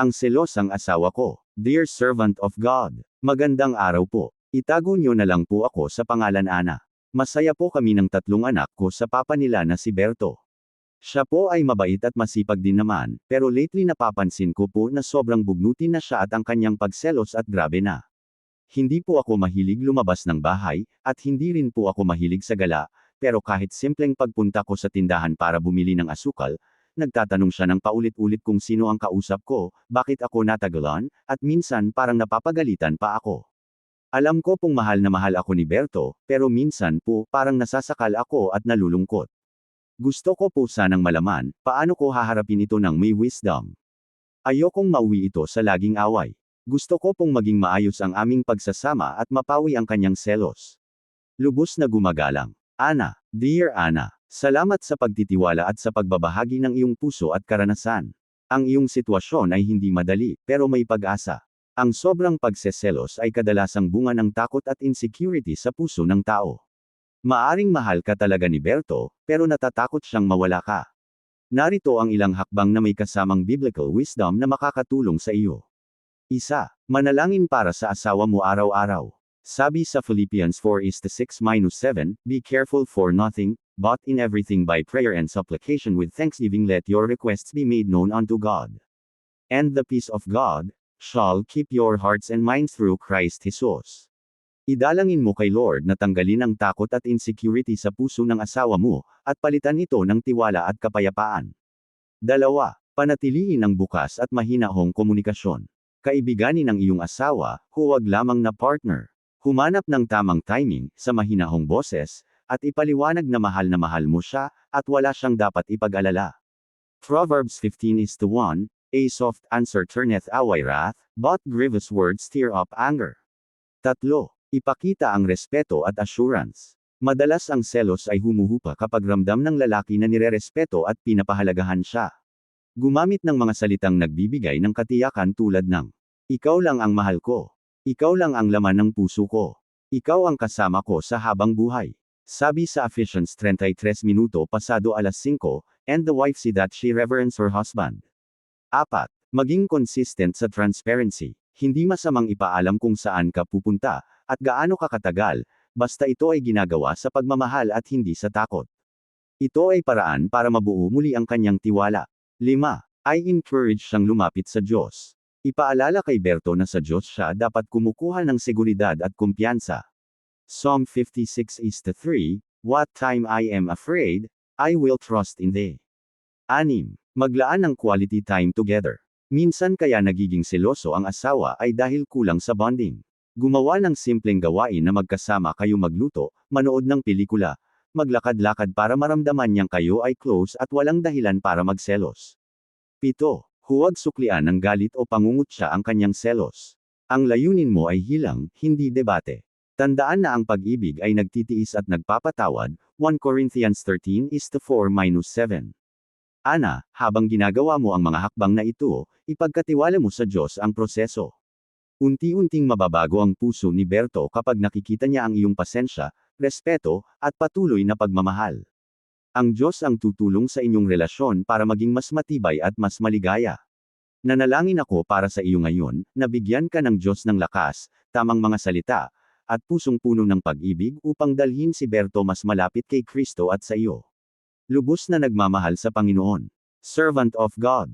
Ang selosang asawa ko. Dear servant of God. Magandang araw po. Itago nyo na lang po ako sa pangalan Ana. Masaya po kami ng tatlong anak ko sa papa nila na si Berto. Siya po ay mabait at masipag din naman, pero lately napapansin ko po na sobrang bugnutin na siya at ang kanyang pagselos at grabe na. Hindi po ako mahilig lumabas ng bahay, at hindi rin po ako mahilig sa gala, pero kahit simpleng pagpunta ko sa tindahan para bumili ng asukal, nagtatanong siya ng paulit-ulit kung sino ang kausap ko, bakit ako natagalan, at minsan parang napapagalitan pa ako. Alam ko pong mahal na mahal ako ni Berto, pero minsan po parang nasasakal ako at nalulungkot. Gusto ko po sanang malaman, paano ko haharapin ito ng may wisdom. Ayokong mauwi ito sa laging away. Gusto ko pong maging maayos ang aming pagsasama at mapawi ang kanyang selos. Lubos na gumagalang. Ana, dear Ana, salamat sa pagtitiwala at sa pagbabahagi ng iyong puso at karanasan. Ang iyong sitwasyon ay hindi madali, pero may pag-asa. Ang sobrang pagseselos ay kadalasang bunga ng takot at insecurity sa puso ng tao. Maaring mahal ka talaga ni Berto, pero natatakot siyang mawala ka. Narito ang ilang hakbang na may kasamang biblical wisdom na makakatulong sa iyo. Isa, manalangin para sa asawa mo araw-araw. Sabi sa Philippians 4:6-7, Be careful for nothing, but in everything by prayer and supplication with thanksgiving let your requests be made known unto God. And the peace of God shall keep your hearts and minds through Christ Jesus. Idalangin mo kay Lord na tanggalin ang takot at insecurity sa puso ng asawa mo, at palitan ito ng tiwala at kapayapaan. Dalawa, panatilihin ang bukas at mahinahong komunikasyon. Kaibiganin ang iyong asawa, huwag lamang na partner. Humanap ng tamang timing, sa mahinahong boses, at ipaliwanag na mahal na mahal mo siya, at wala siyang dapat ipag-alala. Proverbs 15 is to 1, A soft answer turneth away wrath, but grievous words stir up anger. Tatlo, ipakita ang respeto at assurance. Madalas ang selos ay humuhupa kapag ramdam ng lalaki na nirerespeto at pinapahalagahan siya. Gumamit ng mga salitang nagbibigay ng katiyakan tulad ng, Ikaw lang ang mahal ko. Ikaw lang ang laman ng puso ko. Ikaw ang kasama ko sa habang buhay. Sabi sa Ephesians 33 minuto pasado alas 5, and the wife see that she reverence her husband. Apat, maging consistent sa transparency. Hindi masamang ipaalam kung saan ka pupunta, at gaano ka katagal, basta ito ay ginagawa sa pagmamahal at hindi sa takot. Ito ay paraan para mabuo muli ang kanyang tiwala. 5. I encourage siyang lumapit sa Diyos. Ipaalala kay Berto na sa Diyos siya dapat kumukuha ng seguridad at kumpiyansa. Psalm 56 is to 3, What time I am afraid, I will trust in thee. 6. Maglaan ng quality time together. Minsan kaya nagiging seloso ang asawa ay dahil kulang sa bonding. Gumawa ng simpleng gawain na magkasama kayo magluto, manood ng pelikula, maglakad-lakad para maramdaman niyang kayo ay close at walang dahilan para magselos. 7. Huwag suklian ng galit o pangungutya ang kanyang selos. Ang layunin mo ay hilang, hindi debate. Tandaan na ang pag-ibig ay nagtitiis at nagpapatawad, 1 Corinthians 13 is to 4-7. Ana, habang ginagawa mo ang mga hakbang na ito, ipagkatiwala mo sa Diyos ang proseso. Unti-unting mababago ang puso ni Berto kapag nakikita niya ang iyong pasensya, respeto, at patuloy na pagmamahal. Ang Diyos ang tutulong sa inyong relasyon para maging mas matibay at mas maligaya. Nanalangin ako para sa iyo ngayon, na bigyan ka ng Diyos ng lakas, tamang mga salita, at pusong puno ng pag-ibig upang dalhin si Berto mas malapit kay Kristo at sa iyo. Lubos na nagmamahal sa Panginoon. Servant of God.